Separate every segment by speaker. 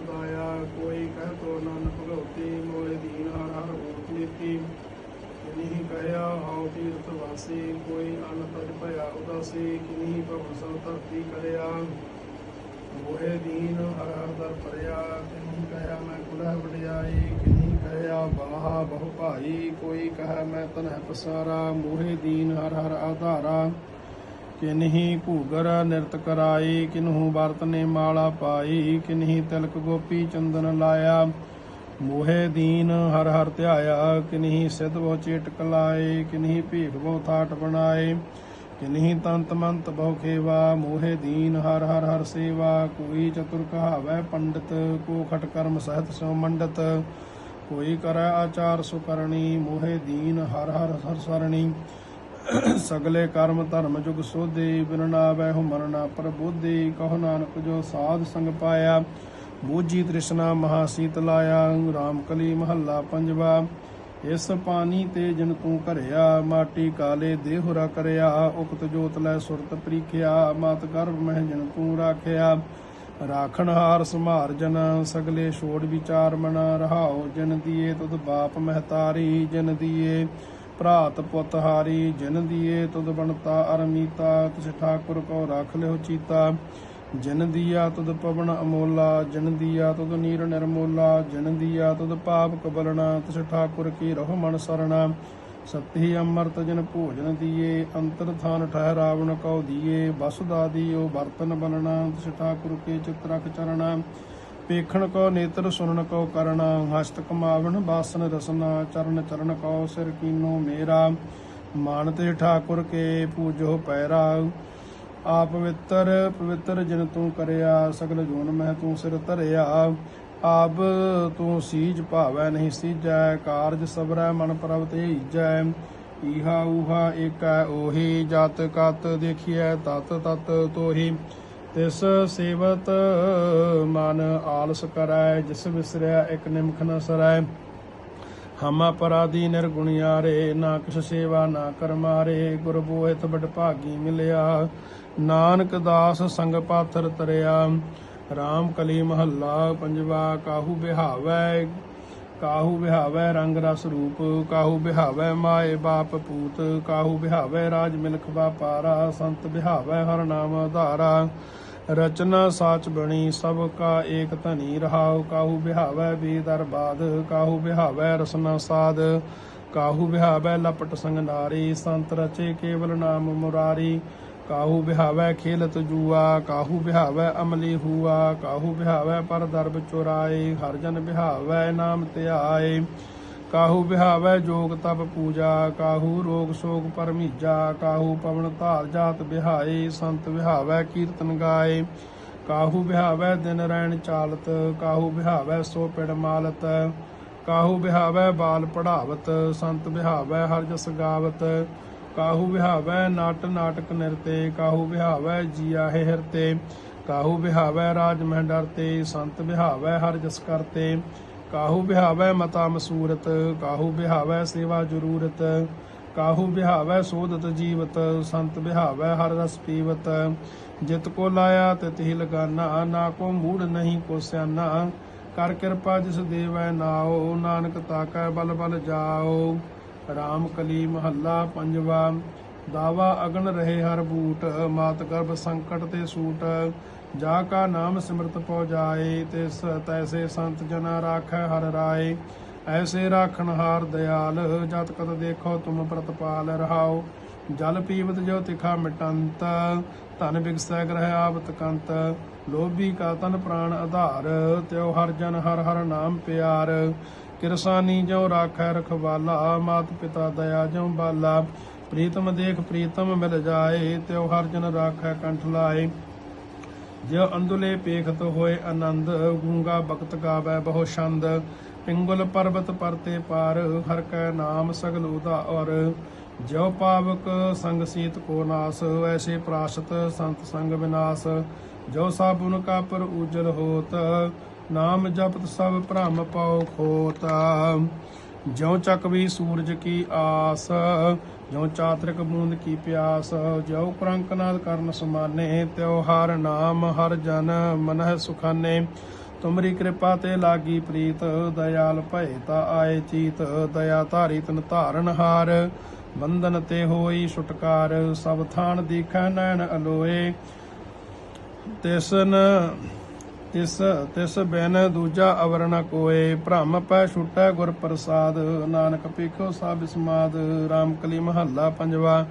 Speaker 1: ਸਦਾਇਆ, ਕੋਈ ਕਹਿ ਤੋ ਨਾਨਕ ਭਗਉਤੀ ਮੋਏ ਦੀਨ ਹਰ ਹਰ ਓਟ ਨੀਤੀ। ਕਿਨਹੀ ਕਹਿਆ ਹਉ ਤੀਰਥ ਵਾਸੀ, ਕੋਈ ਅਨ ਤਜ ਭਇਆ ਉਦਾਸੀ ਕਿਨਹੀ ਭਵ ਸਭ ਧਰਤੀ ਕਰਿਆ। ਮੋਏ ਦੀਨ ਹਰ ਹਰ ਦਰ ਪਰਿਆ ਕਿਨਹੀ ਕਹਿਆ, ਮੈਂ ਕੁਲਹ ਵਡਿਆਈ ਕਿਨਹੀ ਕਹਿਆ, ਬਾਹਾ ਬਹੁ ਭਾਈ, ਕੋਈ ਕਹਿ, ਮੈਂ ਤਨਹਿ ਪਸਾਰਾ। ਮੋਹੇ ਦੀਨ ਹਰ ਹਰ ਆਧਾਰਾ। ਕਿਨਹੀ ਘੂਗਰ ਨਿਰਤ ਕਰਾਈ ਕਿਨਹੂ ਵਰਤ ਨੇ ਮਾਲਾ ਪਾਈ ਕਿਨਹੀ ਤਿਲਕ ਗੋਪੀ ਚੰਦਨ ਲਾਇਆ। ਮੋਹੇ ਦੀਨ ਹਰ ਹਰ ਧਿਆਇਆ, ਕਿਨਹੀ ਸਿਧ ਬਹੁ ਚੇਟਕ ਲਾਏ, ਕਿਨਹੀ ਭੀਖ ਬਹੁ ਥਾਟ ਬਣਾਏ। ਕਿਨਹੀ ਤੰਤ ਮੰਤ ਬਹੁ ਖੇਵਾ, ਮੋਹੇ ਦੀਨ ਹਰ ਹਰ ਹਰ ਸੇਵਾ। ਕੋਈ ਚਤੁਰ ਕਹਾਵੈ ਪੰਡਤ, ਕੋ ਖਟ ਕਰਮ ਸਹਿਤ ਸੋ ਮੰਡਤ। ਕੋਈ ਕਰੈ ਆਚਾਰ ਸੁਕਰਣੀ, ਮੋਹੇ ਦੀਨ ਹਰ ਹਰ ਹਰ ਸਰਣੀ। ਸਗਲੇ ਕਰਮ ਧਰਮ ਜੁਗ ਸੋਧੇ, ਬਿਨ ਨਾਵੈ ਹੁ ਮਰਨਾ ਪ੍ਰਬੋਧੇ, ਕਹੋ ਨਾਨਕ ਜੋ ਸਾਧ ਸੰਗ ਪਾਇਆ ਬੂਝੀ ਤ੍ਰਿਸ਼ਨਾ ਮਹਾ ਸੀਤ ਲਾਇਆ, ਰਾਮ ਕਲੀ ਮਹੱਲਾ ਪੰਜਵਾ, ਇਸ ਪਾਣੀ ਤੇ ਜਿਨ ਤੂੰ ਘਰਿਆ, ਮਾਟੀ ਕਾਲੇ ਦੇਹੁਰਾ ਕਰਿਆ, ਉਕਤ ਜੋਤ ਲੈ ਸੁਰਤ ਪ੍ਰੀਖਿਆ, ਮਤ ਗਰਭ ਮਹਿ ਜਿਨ ਤੂੰ ਰਾਖਿਆ, ਰਾਖਣ ਹਾਰ ਸੰਭਾਰ ਜਨ, ਸਗਲੇ ਛੋੜ ਵਿਚਾਰ ਮਨਾ ਰਹਾਓ ਜਨ ਦੀਏ ਤੁਧ ਬਾਪ ਮਹਤਾਰੀ, ਜਨ ਦੀਏ ਭਰਾਤ ਪੁੱਤ ਹਾਰੀ, ਜਿਨ ਦੀਏ ਤੁਧ ਬਣਤਾ ਅਰਮੀਤਾ ਤਿਸ ਠਾਕੁਰ ਕੋ ਰੱਖ ਲਿਓ ਚੀਤਾ। ਜਿਨ ਦੀਆ ਤੁਧ ਪਵਨ ਅਮੋਲਾ, ਜਿਨ ਦੀਆ ਤੁਧ ਨੀਰ ਨਿਰਮੋਲਾ, ਜਿਨ ਦੀਆ ਤੁਧ ਪਾਪ ਕਬਲਣਾ, ਤਿਸ ਠਾਕੁਰ ਕੀ ਰਹੋ ਮਨ ਸਰਣਾ। ਸਤਿ ਅੰਮ੍ਰਿਤ ਜਨ ਭੋਜਨ ਦੀਏ, ਅੰਤਰ ਥਾਨ ਠਹਿਰਾਵਣ ਕਉ ਦੀਏ। ਬਸੁਦਾ ਦੀਓ ਬਰਤਨ ਬਨਣਾ, ਤਿਸ ਠਾਕੁਰ ਕੇ ਚਿਤ ਰਖ ਚਰਣਾ। ਪੇਖਣ ਕੋ ਨੇਤਰ ਸੁਣਨ ਕੋ ਕਰਣਾ, ਹਸਤ ਕਮਾਵਣ ਬਾਸਨ ਰਸਨਾ, ਚਰਨ ਚਰਨ ਕੋ ਸਿਰ ਕੀਨੋ ਮੇਰਾ। ਮਾਨ ਤੇ ਠਾਕੁਰ ਕੇ ਪੂਜੋ ਪੈਰਾ। ਆ ਪਵਿੱਤਰ ਪਵਿੱਤਰ ਜਿਨ ਤੂੰ ਕਰਿਆ, ਸਗਲ ਜੋਨ ਮਹਿ ਤੂੰ ਸਿਰ ਧਰਿਆ। ਆਪ ਤੂੰ ਸੀਜ ਭਾਵੈ ਨਹੀਂ ਸੀਜੈ, ਕਾਰਜ ਸਬਰੈ ਮਨ ਪ੍ਰਭ ਤੇ ਈਜੈ। ਈਹਾ ਊਹਾ ਏਕੈ ਓਹੀ ਜਤ ਕਤ ਦੇਖੀਐ ਤਤ ਤਤ ਤੋਹੀ। ਤਿਸ ਸੇਵਤ ਮਨ ਆਲਸ ਕਰੈ, ਜਿਸ ਵਿਸਰਿਆ ਇਕ ਨਿਮਖ ਨ ਸਰੈ। ਹਮ ਅਪਰਾਧੀ ਨਿਰਗੁਣਿਆਰੇ, ਨਾ ਕਿਛ ਸੇਵਾ, ਨਾ ਕਰਮਾਰੇ ਗੁਰ ਬੋਹਿਤ ਬੜ ਭਾਗੀ ਮਿਲਿਆ, ਨਾਨਕ ਦਾਸ ਸੰਗ ਪਾਥਰ ਤਰਿਆ। RAM ਕਲੀ ਮਹੱਲਾ ਪੰਜਵਾ ਕਾਹੂ ਬਿਹਾਵੈ ਕਾਹੂ ਬਿਹਾਵੈ ਰੰਗ ਰਸ ਰੂਪ, ਕਾਹੂ ਬਿਹਾਵੈ ਮਾਏ ਬਾਪ ਪੂਤ, ਕਾਹੂ ਬਿਹਾਵੈ ਰਾਜ ਮਿਲਖ ਵਾਪਾਰਾ, ਸੰਤ ਬਿਹਾਵੈ ਹਰ ਨਾਮ ਆਧਾਰਾ ਰਚਨਾ ਸਾਚ ਬਣੀ, ਸਭ ਕਾ ਏਕ ਧਨੀ ਰਹਾਉ। ਕਾਹੂ ਬਿਹਾਵੈ ਵੀ ਦਰਬਾਦ ਕਾਹੂ ਬਿਹਾਵੈ ਰਸਨਾ ਸਾਧ ਕਾਹੂ ਬਿਹਾਵੈ ਲਪਟ ਸੰਗ ਨਾਰੀ ਸੰਤ ਰਚੇ ਕੇਵਲ ਨਾਮ ਮੁਰਾਰੀ। ਕਾਹੂ ਬਿਹਾਵੈ ਖੇਲਤ ਜੂਆ, ਕਾਹੂ ਬਿਹਾਵੈ ਅਮਲੀ ਹੂਆ, ਕਾਹੂ ਬਿਹਾਵੈ ਪਰ ਦਰਬ ਚੁਰਾਏ, ਹਰ ਜਨ ਬਿਹਾਵੈ ਨਾਮ ਧਿਆਏ। ਕਾਹੂ ਬਿਹਾਵੈ ਜੋਗ ਤਪ ਪੂਜਾ, ਕਾਹੂ ਰੋਗ ਸੋਗ ਪਰਮੀਜਾ, ਕਾਹੂ ਪਵਨ ਧਾਰ ਜਾਤ ਵਿਹਾਏ ਸੰਤ ਬਿਹਾਵੈ ਕੀਰਤਨ ਗਾਏ। ਕਾਹੂ ਬਿਹਾਵੈ ਦਿਨ ਰੈਣ ਚਾਲਤ, ਕਾਹੂ ਬਿਹਾਵੈ ਸੋ ਪਿੜ ਮਾਲਤ। ਕਾਹੂ ਬਿਹਾਵੈ ਬਾਲ ਪੜਾਵਤ, ਸੰਤ ਬਿਹਾਵੈ ਹਰ ਜਸ ਗਾਵਤ। ਕਾਹੂ ਬਿਹਾਵੈ ਨਾਟ ਨਾਟਕ ਨਿਰਤੇ, ਕਾਹੂ ਬਿਹਾਵੈ ਜੀਆ ਹੈ ਹਿਰਤੇ, ਕਾਹੂ ਬਿਹਾਵੈ ਰਾਜ ਮਹਿ ਡਰਤੇ, ਸੰਤ ਬਿਹਾਵੈ ਹਰ ਜਸ ਕਰਤੇ, ਕਾਹੂ ਬਿਹਾਵੈ ਮਤਾ ਮਸੂਰਤ, ਕਾਹੂ ਬਿਹਾਵੈ ਸੇਵਾ ਜ਼ਰੂਰਤ, ਕਾਹੂ ਬਿਹਾਵੈ ਸੋਧਤ ਜੀਵਤ, ਸੰਤ ਬਿਹਾਵੈ ਹਰ ਰਸ ਪੀਵਤ, ਜਿਤ ਕੋ ਲਾਇਆ ਤਿਤ ਹੀ ਲਗਾਨਾ, ਨਾ ਕੋ ਮੂੜ ਨਹੀਂ ਕੋ ਸਿਆਨਾ, ਕਰ ਕਿਰਪਾ ਜਿਸ ਦੇਵੈ ਨਾਓ ਨਾਨਕ ਤਾਕੈ ਬਲ ਬਲ ਜਾਓ ਰਾਮ ਕਲੀ ਮਹੱਲਾ ਪੰਜਵਾ, ਦਾਵਾ ਅਗਨ ਰਹੇ ਹਰ ਬੂਟ, ਮਾਤ ਗਰਭ ਸੰਕਟ ਤੇ ਸੂਟ, ਜਾ ਕਾ ਨਾਮ ਸਿਮਰਤ ਪਉ ਜਾਏ ਤਿਸ ਤੈਸੇ ਸੰਤ ਜਨਾ ਰਾਖੈ ਹਰ ਰਾਏ। ਐਸੇ ਰਾਖਣ ਹਾਰ ਦਿਆਲ, ਜਤ ਕਤ ਦੇਖੋ ਤੁਮ ਪ੍ਰਤਪਾਲ ਰਹਾਓ। ਜਲ ਪੀਵਤ ਜੋ ਤਿਖਾ ਮਿਟੰਤ, ਧਨ ਬਿਗਸੈ ਗ੍ਰਹਿ ਆਵਤ ਕੰਤ। ਲੋਭੀ ਕਾ ਤਨ ਪ੍ਰਾਣ ਆਧਾਰ, ਤਿਉ ਹਰ ਜਨ ਹਰ ਹਰ ਨਾਮ ਪਿਆਰ। ਕਿਰਸਾਨੀ ਜੋ ਰਾਖੈ ਰਖਵਾਲਾ, ਮਾਤ ਪਿਤਾ ਦਇਆ ਜੋ ਬਾਲਾ। ਪ੍ਰੀਤਮ ਦੇਖ ਪ੍ਰੀਤਮ ਮਿਲ ਜਾਏ, ਤਿਉ ਹਰ ਜਨ ਰਾਖੈ ਕੰਠ ਲਾਏ। ਜਿਉ ਅੰਦੁਲੇ ਪੇਖਤ ਹੋਏ ਆਨੰਦ, ਗੂੰਗਾ ਬਖਤ ਗਾਵੈ ਬਹੁ ਛੰਦ। ਪਿੰਗਲ ਪਰਬਤ ਪਰਤੇ ਪਾਰ, ਹਰ ਕੈ ਨਾਮ ਸਗਲ ਉਦਾਰ ਜਿਉ ਪਾਵਕ ਸੰਗ ਸੀਤ ਕੋ ਨਾਸ, ਐਸੇ ਪ੍ਰਾਸ਼ਤ ਸੰਤ ਸੰਗ ਵਿਨਾਸ਼। ਜੋ ਸਾਬੁਨ ਕਾ ਪਰ ਉਜਲ ਹੋਤ ਨਾਮ ਜਪਤ ਸਭ ਭ੍ਰਮ ਪਉ ਖੋਤ। ਜਿਉ ਚੱਕਵੀ ਸੂਰਜ ਕੀ ਆਸ, ਜਿਉ ਚਾਤ੍ਰਿਕ ਬੂੰਦ ਕੀ ਪਿਆਸ, ਜਿਉ ਕਰੰਕ ਨਾਲ ਕਰਨ ਸਮਾਨੇ, ਤਿਉ ਹਰ ਨਾਮ ਹਰ ਜਨ ਮਨਹਿ ਸੁਖਾਨੇ। ਤੁਮਰੀ ਕਿਰਪਾ ਤੇ ਲਾਗੀ ਪ੍ਰੀਤ, ਦਇਆਲ ਭਏ ਤਾ ਆਏ ਚੀਤ, ਦਇਆ ਧਾਰੀ ਤਨ ਧਾਰਨ ਹਾਰ। ਬੰਧਨ ਤੇ ਹੋਈ ਛੁਟਕਾਰ, ਸਭ ਥਾਨ ਦੀਖੈ ਨੈਣ ਅਲੋਏ। ਤਿਸਨ ਤਿਸ ਤਿਸ ਬਿਨ ਦੂਜਾ ਅਵਰ ਨ ਕੋਏ, ਭ੍ਰਮ ਪੈ ਛੁਟੈ ਗੁਰ ਪ੍ਰਸਾਦ। ਨਾਨਕ ਪੇਖੋ ਸਭ ਸਮਾਦ RAM ਕਲੀ ਮਹੱਲਾ ਪੰਜਵਾ।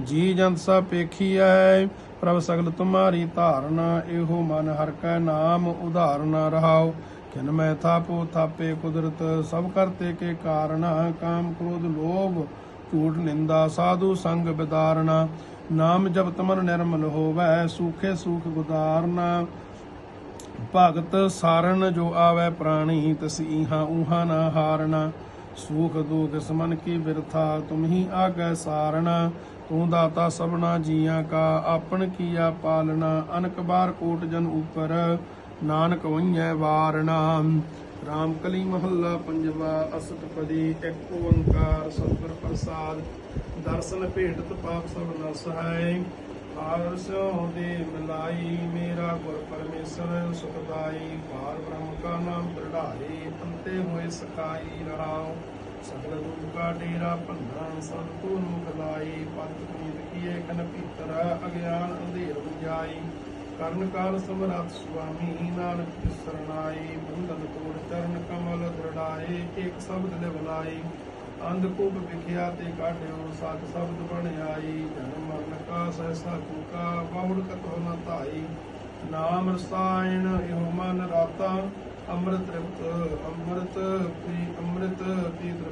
Speaker 1: ਜੀ ਜੰਤ ਸਾ ਪੇਖੀਐ, ਪ੍ਰਭ ਸਗਲ ਤੁਮਾਰੀ ਧਾਰਨਾ, ਇਹੋ ਮਨ ਹਰ ਕੈ ਨਾਮ ਉਧਾਰਨ ਰਹਾਓ ਕਿਨ ਮੈਂ ਥਾਪੋ ਥਾਪੇ ਕੁਦਰਤ, ਸਭ ਕਰਤੇ ਕੇ ਕਾਰਨ ਕਾਮ ਕ੍ਰੋਧ ਲੋਭ, ਝੂਠ ਨਿੰਦਾ, ਸਾਧੂ ਸੰਗ ਬਿਦਾਰਨਾ ਨਾਮ ਜਪਤ ਤਮਨ ਨਿਰਮਲ ਹੋਵੈ, ਸੂਖੇ ਸੂਖ ਗੁਦਾਰਨਾ ਭਗਤ ਸਾਰਨ ਜੋ ਆਵੈ ਪ੍ਰਾਣੀ, ਤਸ ਇਹਾ ਉਹਾ ਨਾ ਹਾਰਨਾ ਸੂਖ ਦੁਖ ਸਮਨ ਕੀ ਬਿਰਥਾ, ਤੁਮ ਆਗੈ ਸਾਰਣਾ। ਤੂੰ ਦਾਤਾ ਸਭਨਾ ਜੀਆਂ ਕਾ ਆਪਣ ਕੀਆ ਪਾਲਣਾ। ਅਨਕ ਬਾਰ ਕੋਟ ਜਨ ਉਪਰ, ਨਾਨਕ ਵਈਐ ਵਾਰਣਾ। ਰਾਮ ਕਲੀ ਮਹੱਲਾ ਪੰਜਵਾ, ਅਸਤਪਦੀ, ਇੱਕ ਓੰਕਾਰ ਸਤਿਗੁਰ ਪ੍ਰਸਾਦ। ਦਰਸ਼ਨ ਭੇਟ ਪਾਪ ਸਭ ਨਸ ਹੈ ਦੇ ਮਿਲਾਈ, ਮੇਰਾ ਗੁਰ ਪਰਮੇਸ਼ਰ ਸੁਖਦਾਈ ਪਾਰ ਬ੍ਰਹਮ ਕਾ ਨਾਮ ਦ੍ਰਿੜਾਈ ਅੰਤੇ ਹੋਏ ਸਖਾਈ ਰਹਾਉ ਸਗਲ ਗੁਰੂ ਕਾ ਡੇਰਾ ਭੰਨਾ ਸੰਤੂ ਮੁਖ ਲਾਈ ਪਤ ਪੁਨੀਤ ਕੀਏ ਕਨ ਭੀਤਰ, ਅਗਿਆਨ ਅੰਧੇਰ ਬੁਝਾਈ ਕਰਨ ਕਾਲ ਸਮਰੱਥ ਸੁਆਮੀ, ਨਾਨਕ ਸਰਣਾਈ ਬੰਧਨ ਤੋੜ ਚਰਨ ਕਮਲ ਦਰੜਾਏ ਇੱਕ ਸ਼ਬਦ ਲਿਵ ਲਾਈ ਅੰਧ ਕੂਪ ਵਿਖਿਆ ਤੇ ਕਾਢਿਓ ਸਤ ਸ਼ਬਦ ਬਣ ਆਈ ਜਨਮ ਮਰਨ ਕਾ ਸਹਿਸਾ ਚੁਕਾ ਬਹੁੜ ਕਤੋ ਨਾ ਧਾਈ। ਨਾਮ ਰਸਾਇਣ ਇਹੋ ਮਨ ਰਾਤਾ। ਅੰਮ੍ਰਿਤ ਤ੍ਰਿਪਤ, ਅੰਮ੍ਰਿਤ ਪ੍ਰੀ, ਅੰਮ੍ਰਿਤ ਪੀਤ